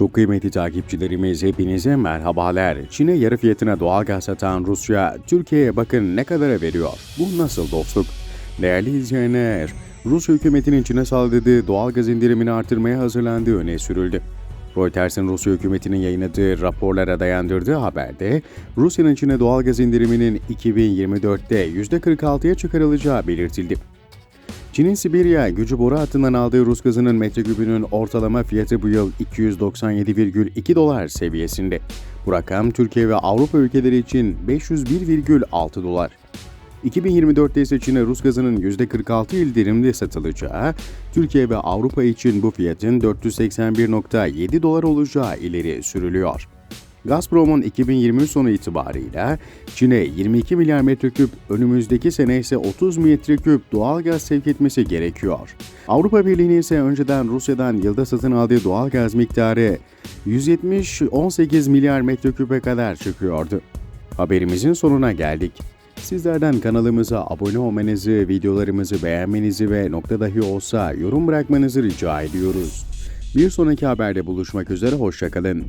Çok kıymetli takipçilerimiz hepinize merhabalar. Çin'e yarı fiyatına doğalgaz satan Rusya, Türkiye'ye bakın ne kadara veriyor. Bu nasıl dostluk? Değerli izleyenler, Rus hükümetinin Çin'e saldırdığı doğalgaz indirimini artırmaya hazırlandığı öne sürüldü. Reuters'ın Rusya hükümetinin yayınladığı raporlara dayandırdığı haberde, Rusya'nın Çin'e doğalgaz indiriminin 2024'te %46'ya çıkarılacağı belirtildi. Çin'in Sibirya gücü boru hattından aldığı Rus gazının metrekübünün ortalama fiyatı bu yıl 297,2 dolar seviyesinde. Bu rakam Türkiye ve Avrupa ülkeleri için 501,6 dolar. 2024'te ise Çin'e Rus gazının %46 indirimli satılacağı, Türkiye ve Avrupa için bu fiyatın 481,7 dolar olacağı ileri sürülüyor. Gazprom'un 2023 sonu itibarıyla Çin'e 22 milyar metreküp, önümüzdeki sene ise 30 metreküp doğal gaz sevk etmesi gerekiyor. Avrupa Birliği'nin ise önceden Rusya'dan yılda satın aldığı doğal gaz miktarı 170-18 milyar metreküpe kadar çıkıyordu. Haberimizin sonuna geldik. Sizlerden kanalımıza abone olmanızı, videolarımızı beğenmenizi ve nokta dahi olsa yorum bırakmanızı rica ediyoruz. Bir sonraki haberde buluşmak üzere, hoşçakalın.